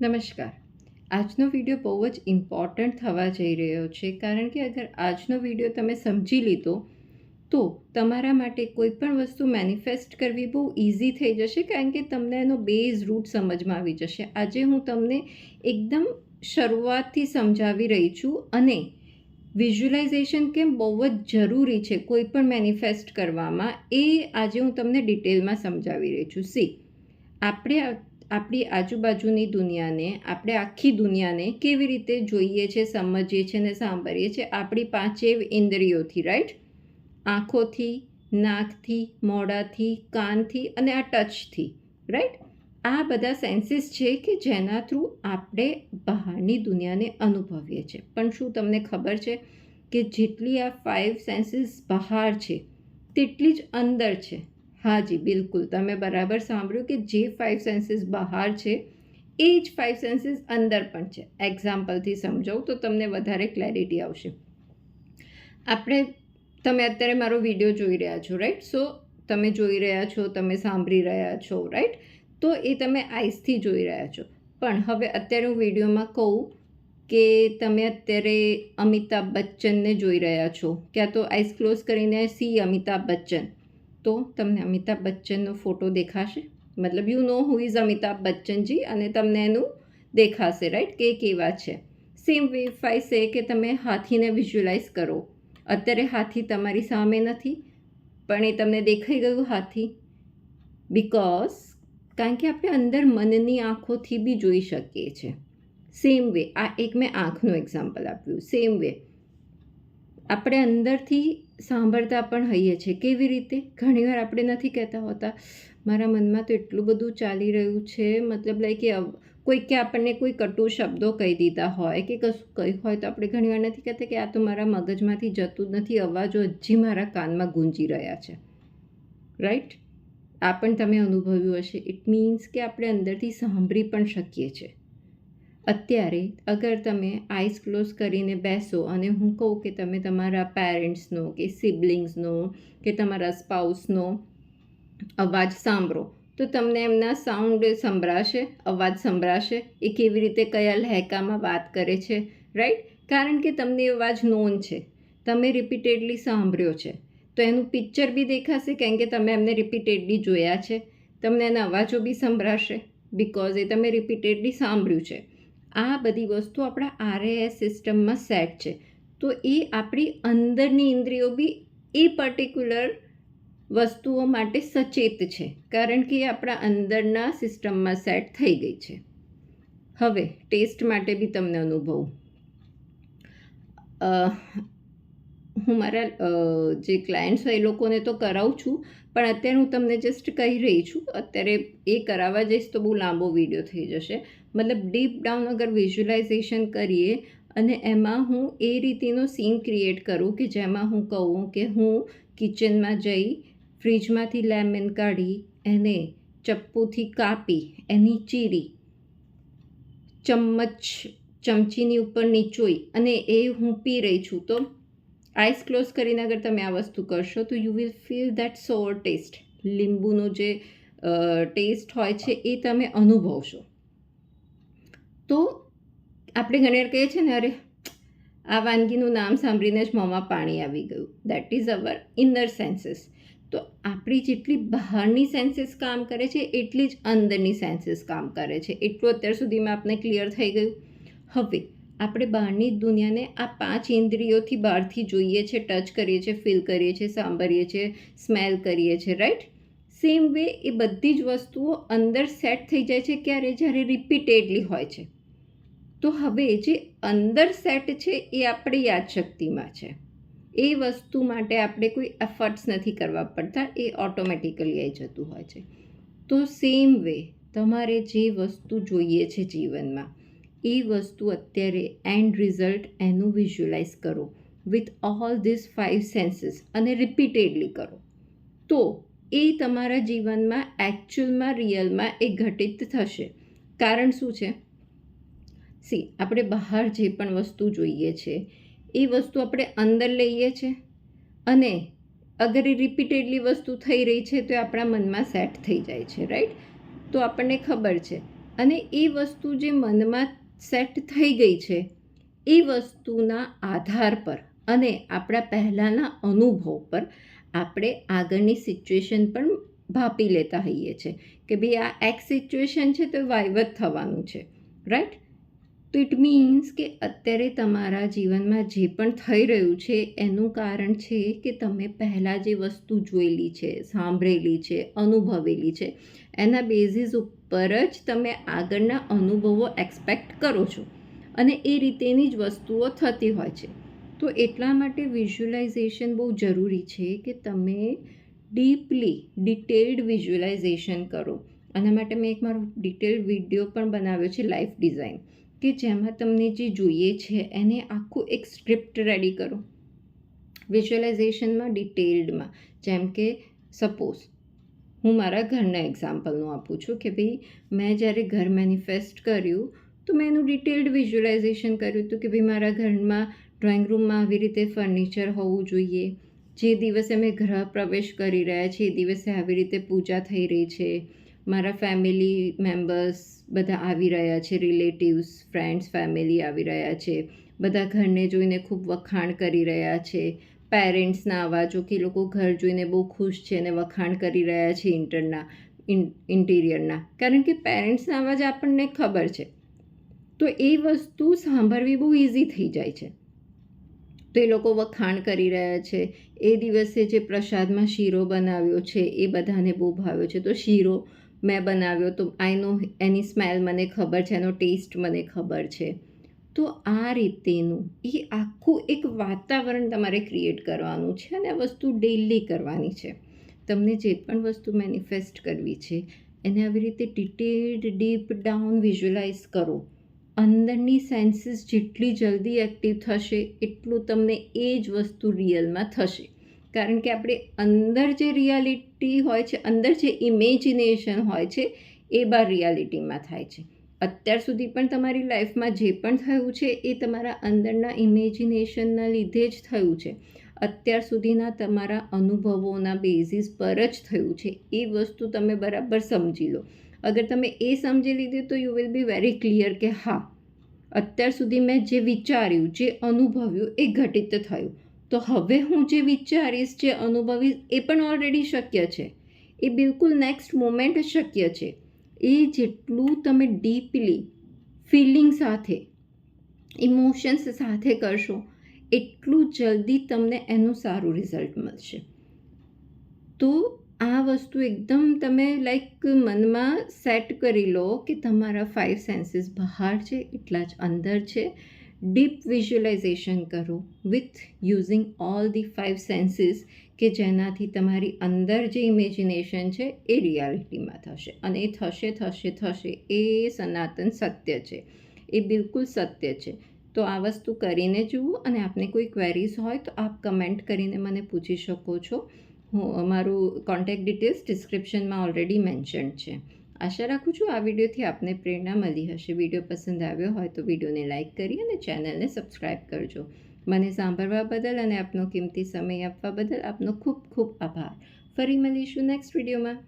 નમસ્કાર. આજનો વીડિયો બહુ જ ઇમ્પોર્ટન્ટ થવા જઈ રહ્યો છે. કારણ કે અગર આજનો વીડિયો તમે સમજી લીધો, તો તમારા માટે કોઈ પણ વસ્તુ મેનિફેસ્ટ કરવી બહુ ઇઝી થઈ જશે, કારણ કે તમને એનો બેઝ રૂટ સમજમાં આવી જશે. આજે હું તમને એકદમ શરૂઆતથી સમજાવી રહી છું અને વિઝ્યુલાઇઝેશન કેમ બહુ જ જરૂરી છે કોઈ પણ મેનિફેસ્ટ કરવામાં, એ આજે હું તમને ડિટેલમાં સમજાવી રહી છું. સી આપણે આપણી આજુબાજુની દુનિયાને, આપણે આખી દુનિયાને કેવી રીતે જોઈએ છે, સમજીએ છીએ ને સાંભળીએ છીએ આપણી પાંચેય ઇન્દ્રિયોથી રાઈટ આંખોથી, નાકથી, મોઢાથી, કાનથી અને આ ટચથી રાઈટ આ બધા સેન્સીસ છે કે જેના થ્રુ આપણે બહારની દુનિયાને અનુભવીએ છીએ. પણ શું તમને ખબર છે કે જેટલી આ ફાઇવ સેન્સીસ બહાર છે, તેટલી જ અંદર છે? હા જી, બિલકુલ. તમે બરાબર સાંભળ્યું કે જે ફાઇવ સેન્સીસ બહાર છે, એ જ ફાઇવ સેન્સીસ અંદર પણ છે. એક્ઝામ્પલથી સમજાવું તો તમને વધારે ક્લેરિટી આવશે. આપણે, તમે અત્યારે મારો વીડિયો જોઈ રહ્યા છો રાઈટ સો તમે જોઈ રહ્યા છો, તમે સાંભળી રહ્યા છો રાઈટ તો એ તમે આઈસથી જોઈ રહ્યા છો. પણ હવે અત્યારે હું વિડીયોમાં કહું કે તમે અત્યારે અમિતાભ બચ્ચનને જોઈ રહ્યા છો. ક્યાં તો આઈસ ક્લોઝ કરીને સી અમિતાભ બચ્ચન. તો તમને અમિતાભ બચ્ચનનો ફોટો દેખાશે? મતલબ you know who is Amitabh Bachchan ji અને તમને એનું દેખાશે રાઈટ કે કેવા છે? સેમ વે ફાઈ સે કે તમે હાથીને વિઝ્યુલાઇઝ કરો. અત્યારે હાથી તમારી સામે નથી, પણ એ તમને દેખાઈ ગયું હાથી. બિકોઝ કારણ કે આપણે અંદર મનની આંખોથી બી જોઈ શકીએ છીએ. સેમ વે આ એક મેં આંખનું એક્ઝામ્પલ આપ્યું. સેમ વે આપણે અંદરથી સાંભળતા પણ હોઈએ છીએ. કેવી રીતે? ઘણીવાર આપણે નથી કહેતા હોતા, મારા મનમાં તો એટલું બધું ચાલી રહ્યું છે. મતલબ લાઈક કે કોઈ કે આપણને કોઈ કટુ શબ્દો કહી દીધા હોય કે કશું કહ્યું હોય તો આપણે ઘણીવાર નથી કહેતા કે આ તો મારા મગજમાંથી જતું નથી, અવાજો હજી મારા કાનમાં ગુંજી રહ્યા છે. રાઈટ આ પણ તમે અનુભવ્યું હશે. ઇટ મીન્સ કે આપણે અંદરથી સાંભળી પણ શકીએ છીએ. અત્યારે અગર તમે આઈસ ક્લોઝ કરીને બેસો અને હું કહું કે તમે તમારા પેરેન્ટ્સનો કે સિબલિંગ્સનો કે તમારા સ્પાઉસનો અવાજ સાંભળો, તો તમને એમના સાઉન્ડ સંભળાશે, અવાજ સંભળાશે, એ કેવી રીતે કયા લહેકામાં વાત કરે છે રાઈટ કારણ કે તમને અવાજ નોન છે. તમે રિપીટેડલી સાંભળ્યો છે. તો એનું પિક્ચર બી દેખાશે કેમ કે તમે એમને રિપીટેડલી જોયા છે. તમને એના અવાજો બી સંભળાશે બિકોઝ એ તમે રિપીટેડલી સાંભળ્યું છે. આ બધી વસ્તુ આપણા આરએએસ સિસ્ટમમાં સેટ છે. તો એ આપણી અંદરની ઇન્દ્રિયો બી એ પર્ટિક્યુલર વસ્તુઓ માટે સચેત છે. કારણ કે એ આપણા અંદરના સિસ્ટમમાં સેટ થઈ ગઈ છે. હવે ટેસ્ટ માટે બી તમને અનુભવ. હું મારા જે ક્લાયન્ટ્સ હોય એ લોકોને તો કરાવું છું, પણ અત્યારે હું તમને જસ્ટ કહી રહી છું. અત્યારે એ કરાવવા જઈશ તો બહુ લાંબો વીડિયો થઈ જશે. મતલબ ડીપ ડાઉન અગર વિઝ્યુલાઇઝેશન કરીએ અને એમાં હું એ રીતેનો સીન ક્રિએટ કરું કે જેમાં હું કહું કે હું કિચનમાં જઈ ફ્રીજમાંથી લેમન કાઢી, એને ચપ્પુથી કાપી, એની ચીરી ચમચ ચમચીની ઉપર નીચોઈ અને એ હું પી રહી છું. તો આઈસ ક્લોઝ કરીને અગર તમે આ વસ્તુ કરશો તો you will feel that sour taste લીંબુનો જે ટેસ્ટ હોય છે એ તમે અનુભવશો. તો આપણે ઘણીવાર કહીએ છીએ ને, અરે, આ વાનગીનું નામ સાંભળીને જ મોંમાં પાણી આવી ગયું. That is our inner senses તો આપણી જેટલી બહારની સેન્સીસ કામ કરે છે, એટલી જ અંદરની સેન્સીસ કામ કરે છે. એટલું અત્યાર સુધીમાં આપણે ક્લિયર થઈ ગયું. હવે, આપણે બહારની દુનિયાને આ પાંચ ઇન્દ્રિયોથી બહારથી જોઈએ છીએ ટચ કરીએ છીએ ફીલ કરીએ છીએ સાંભળીએ છીએ સ્મેલ કરીએ છીએ રાઈટ સેમ વે એ બધી જ વસ્તુઓ અંદર સેટ થઈ જાય છે, ક્યારે? જ્યારે રિપીટેડલી હોય છે. તો હવે જે અંદર સેટ છે એ આપણી યાદશક્તિમાં છે. એ વસ્તુ માટે આપણે કોઈ એફર્ટ્સ નથી કરવા પડતા, એ ઓટોમેટિકલી આવી જતું હોય છે. તો સેમ વે તમારે જે વસ્તુ જોઈએ છે જીવનમાં, એ વસ્તુ અત્યારે એન્ડ રિઝલ્ટ એનું વિઝ્યુલાઇઝ કરો. With all this five senses અને રિપીટેડલી કરો. તો એ તમારા જીવનમાં એકચ્યુઅલમાં રિયલમાં એ ઘટિત થશે. કારણ શું છે? સી આપણે બહાર જે પણ વસ્તુ જોઈએ છે, એ વસ્તુ આપણે અંદર લઈએ છીએ અને અગર એ રિપીટેડલી વસ્તુ થઈ રહી છે, તો એ આપણા મનમાં સેટ થઈ જાય છે રાઈટ તો આપણને ખબર છે. અને એ વસ્તુ જે મનમાં સેટ થઈ ગઈ છે, એ વસ્તુના આધાર પર અને આપણા પહેલાંના અનુભવ પર આપણે આગળની સિચ્યુએશન પણ ભાપી લેતા હોઈએ છીએ કે ભાઈ આ એક્સ સિચ્યુએશન છે, તો વાયવત થવાનું છે રાઈટ તો ઇટ મીન્સ કે અત્યારે તમારા જીવનમાં જે પણ થઈ રહ્યું છે, એનું કારણ છે કે તમે પહેલાં જે વસ્તુ જોયેલી છે, સાંભળેલી છે, અનુભવેલી છે, એના બેઝિસ ઉપર જ તમે આગળના અનુભવો એક્સપેક્ટ કરો છો. અને એ રીતેની જ વસ્તુઓ થતી હોય છે. તો એટલા માટે વિઝ્યુલાઇઝેશન બહુ જરૂરી છે કે તમે ડીપલી ડિટેલ્ડ વિઝ્યુલાઇઝેશન કરો. આના માટે મેં એક મારો ડિટેલ વીડિયો પણ બનાવ્યો છે લાઈફ ડિઝાઇન કે જેમાં તમને જે જોઈએ છે એને આખું એક સ્ક્રિપ્ટ રેડી કરો. વિઝ્યુલાઇઝેશનમાં ડિટેલ્ડમાં જેમ કે સપોઝ હું મારા ઘરના એક્ઝામ્પલનું આપું છું કે ભાઈ મેં જ્યારે ઘર મેનિફેસ્ટ કર્યું તો મેં એનું ડિટેલ્ડ વિઝ્યુલાઇઝેશન કર્યું હતું કે ભાઈ મારા ઘરમાં ડ્રોઈંગ રૂમમાં આવી રીતે ફર્નિચર હોવું જોઈએ. જે દિવસે અમે ગૃહ પ્રવેશ કરી રહ્યા છીએ એ દિવસે આવી રીતે પૂજા થઈ રહી છે. મારા ફેમિલી મેમ્બર્સ બધા આવી રહ્યા છે રિલેટિવ્સ ફ્રેન્ડ્સ ફેમિલી આવી રહ્યા છે. બધા ઘરને જોઈને ખૂબ વખાણ કરી રહ્યા છે. પેરેન્ટ્સના અવાજો કે લોકો ઘર જોઈને બહુ ખુશ છે અને વખાણ કરી રહ્યા છે ઇન્ટરના ઇન્ટિરિયરના કારણ કે પેરેન્ટ્સના અવાજ આપણને ખબર છે. તો એ વસ્તુ સાંભળવી બહુ ઇઝી થઈ જાય છે. તો એ લોકો વખાણ કરી રહ્યા છે. એ દિવસે જે પ્રસાદમાં શીરો બનાવ્યો છે એ બધાને બહુ ભાવ્યો છે. તો શીરો મેં બનાવ્યો તો આઈ નો, એની સ્મેલ મને ખબર છે, એનો ટેસ્ટ મને ખબર છે. તો આ રીતેનું, એ આખું એક વાતાવરણ તમારે ક્રિએટ કરવાનું છે અને આ વસ્તુ ડેઇલી કરવાની છે. તમને જે પણ વસ્તુ મેનિફેસ્ટ કરવી છે, એને આવી રીતે ડિટેલ્ડ ડીપ ડાઉન વિઝ્યુલાઇઝ કરો. અંદરની સેન્સીસ જેટલી જલ્દી એક્ટિવ થશે, એટલું તમને એ જ વસ્તુ રિયલમાં થશે. કારણ કે આપણે અંદર જે રિયાલિટી હોય છે, અંદર જે ઇમેજિનેશન હોય છે, એ બાર રિયાલિટીમાં થાય છે. અત્યાર સુધી પણ તમારી લાઈફમાં જે પણ થયું છે, એ તમારા અંદરના ઇમેજિનેશનના લીધે જ થયું છે. અત્યાર સુધીના તમારા અનુભવોના બેઝિસ પર જ થયું છે. એ વસ્તુ તમે બરાબર સમજી લો. અગર તમે એ સમજી લીધી તો you will be very clear કે હા, અત્યાર સુધી મેં જે વિચાર્યું, જે અનુભવ્યું, એ ઘટિત થયું. તો હવે હું જે વિચારીશ, જે અનુભવીશ, એ પણ ઓલરેડી શક્ય છે. એ બિલકુલ નેક્સ્ટ મોમેન્ટ શક્ય છે. એ જેટલું તમે ડીપલી ફિલિંગ સાથે ઇમોશન્સ સાથે કરશો, એટલું જલ્દી તમને એનું સારું રિઝલ્ટ મળશે. તો આ વસ્તુ એકદમ તમે લાઈક મનમાં સેટ કરી લો કે તમારા ફાઇવ સેન્સીસ બહાર છે, એટલા જ અંદર છે. ડીપ વિઝ્યુલાઇઝેશન કરો with using all the five senses કે જેનાથી તમારી અંદર જે ઇમેજિનેશન છે એ રિયાલિટીમાં થશે. અને એ થશે થશે થશે એ સનાતન સત્ય છે. એ બિલકુલ સત્ય છે. તો આ વસ્તુ કરીને જુઓ અને આપને કોઈ ક્વેરીઝ હોય તો આપ કમેન્ટ કરીને મને પૂછી શકો છો. હું મારું કોન્ટેક્ટ ડિટેલ્સ ડિસ્ક્રિપ્શનમાં ઓલરેડી મેન્શન છે. આશા રાખું છું આ વિડીયોથી આપને પ્રેરણા મળી હશે. વીડિયો પસંદ આવ્યો હોય તો વિડીયોને લાઇક કરી અને ચેનલને સબસ્ક્રાઈબ કરજો. મને સાંભળવા બદલ અને આપનો કિંમતી સમય આપવા બદલ આપનો ખૂબ ખૂબ આભાર. ફરી મળીશું નેક્સ્ટ વિડીયોમાં.